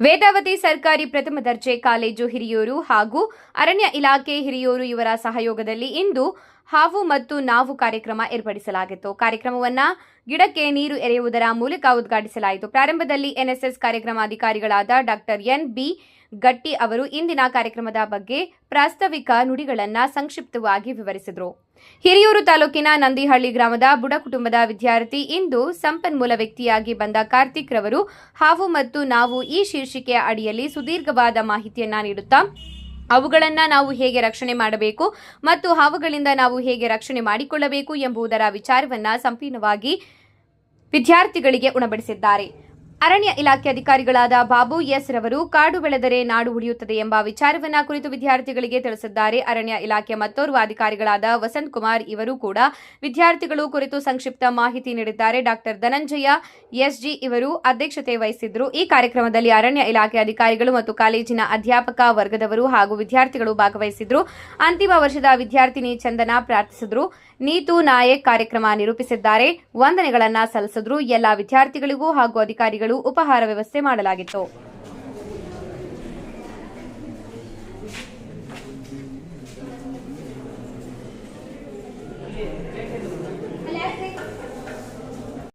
ವೇದಾವತಿ ಸರ್ಕಾರಿ ಪ್ರಥಮ ದರ್ಜೆ ಕಾಲೇಜು ಹಿರಿಯೂರು ಹಾಗೂ ಅರಣ್ಯ ಇಲಾಖೆ ಹಿರಿಯೂರು ಇವರ ಸಹಯೋಗದಲ್ಲಿ ಇಂದು ಹಾವು ಮತ್ತು ನಾವು ಕಾರ್ಯಕ್ರಮ ಏರ್ಪಡಿಸಲಾಗಿತ್ತು. ಕಾರ್ಯಕ್ರಮವನ್ನು ಗಿಡಕ್ಕೆ ನೀರು ಎರೆಯುವುದರ ಮೂಲಕ ಉದ್ಘಾಟಿಸಲಾಯಿತು. ಪ್ರಾರಂಭದಲ್ಲಿ ಎನ್ಎಸ್ಎಸ್ ಕಾರ್ಯಕ್ರಮಾಧಿಕಾರಿಗಳಾದ ಡಾಕ್ಟರ್ ಎನ್ ಬಿ ಗಟ್ಟಿ ಅವರು ಇಂದಿನ ಕಾರ್ಯಕ್ರಮದ ಬಗ್ಗೆ ಪ್ರಾಸ್ತಾವಿಕ ನುಡಿಗಳನ್ನು ಸಂಕ್ಷಿಪ್ತವಾಗಿ ವಿವರಿಸಿದರು. ಹಿರಿಯೂರು ತಾಲೂಕಿನ ನಂದಿಹಳ್ಳಿ ಗ್ರಾಮದ ಬುಡ ಕುಟುಂಬದ ವಿದ್ಯಾರ್ಥಿ ಇಂದು ಸಂಪನ್ಮೂಲ ವ್ಯಕ್ತಿಯಾಗಿ ಬಂದ ಕಾರ್ತಿಕ್ ರವರು ಹಾವು ಮತ್ತು ನಾವು ಈ ಶೀರ್ಷಿಕೆಯ ಅಡಿಯಲ್ಲಿ ಸುದೀರ್ಘವಾದ ಮಾಹಿತಿಯನ್ನ ನೀಡುತ್ತಾ, ಅವುಗಳನ್ನು ನಾವು ಹೇಗೆ ರಕ್ಷಣೆ ಮಾಡಬೇಕು ಮತ್ತು ಹಾವುಗಳಿಂದ ನಾವು ಹೇಗೆ ರಕ್ಷಣೆ ಮಾಡಿಕೊಳ್ಳಬೇಕು ಎಂಬುದರ ವಿಚಾರವನ್ನು ಸಂಪೂರ್ಣವಾಗಿ ವಿದ್ಯಾರ್ಥಿಗಳಿಗೆ ಉಣಬಡಿಸಿದ್ದಾರೆ. ಅರಣ್ಯ ಇಲಾಖೆ ಅಧಿಕಾರಿಗಳಾದ ಬಾಬು ಎಸ್ ರವರು ಕಾಡು ಬೆಳೆದರೆ ನಾಡು ಉಳಿಯುತ್ತದೆ ಎಂಬ ವಿಚಾರವನ್ನ ಕುರಿತು ವಿದ್ಯಾರ್ಥಿಗಳಿಗೆ ತಿಳಿಸಿದ್ದಾರೆ. ಅರಣ್ಯ ಇಲಾಖೆ ಮತ್ತೋರ್ವ ಅಧಿಕಾರಿಗಳಾದ ವಸಂತ್ ಕುಮಾರ್ ಇವರು ಕೂಡ ವಿದ್ಯಾರ್ಥಿಗಳು ಕುರಿತು ಸಂಕ್ಷಿಪ್ತ ಮಾಹಿತಿ ನೀಡಿದ್ದಾರೆ. ಡಾಕ್ಟರ್ ಧನಂಜಯ ಎಸ್ಜಿ ಇವರು ಅಧ್ಯಕ್ಷತೆ ವಹಿಸಿದ್ರು. ಈ ಕಾರ್ಯಕ್ರಮದಲ್ಲಿ ಅರಣ್ಯ ಇಲಾಖೆ ಅಧಿಕಾರಿಗಳು ಮತ್ತು ಕಾಲೇಜಿನ ಅಧ್ಯಾಪಕ ವರ್ಗದವರು ಹಾಗೂ ವಿದ್ಯಾರ್ಥಿಗಳು ಭಾಗವಹಿಸಿದ್ರು. ಅಂತಿಮ ವರ್ಷದ ವಿದ್ಯಾರ್ಥಿನಿ ಚಂದನ ಪ್ರಾರ್ಥಿಸಿದ್ರು. ನೀತು ನಾಯಕ್ ಕಾರ್ಯಕ್ರಮ ನಿರೂಪಿಸಿದ್ದಾರೆ. ವಂದನೆಗಳನ್ನ ಸಲ್ಲಿಸಿದ್ರು. ಎಲ್ಲ ವಿದ್ಯಾರ್ಥಿಗಳಿಗೂ ಹಾಗೂ ಅಧಿಕಾರಿಗಳು ಉಪಹಾರ ವ್ಯವಸ್ಥೆ ಮಾಡಲಾಗಿತ್ತು.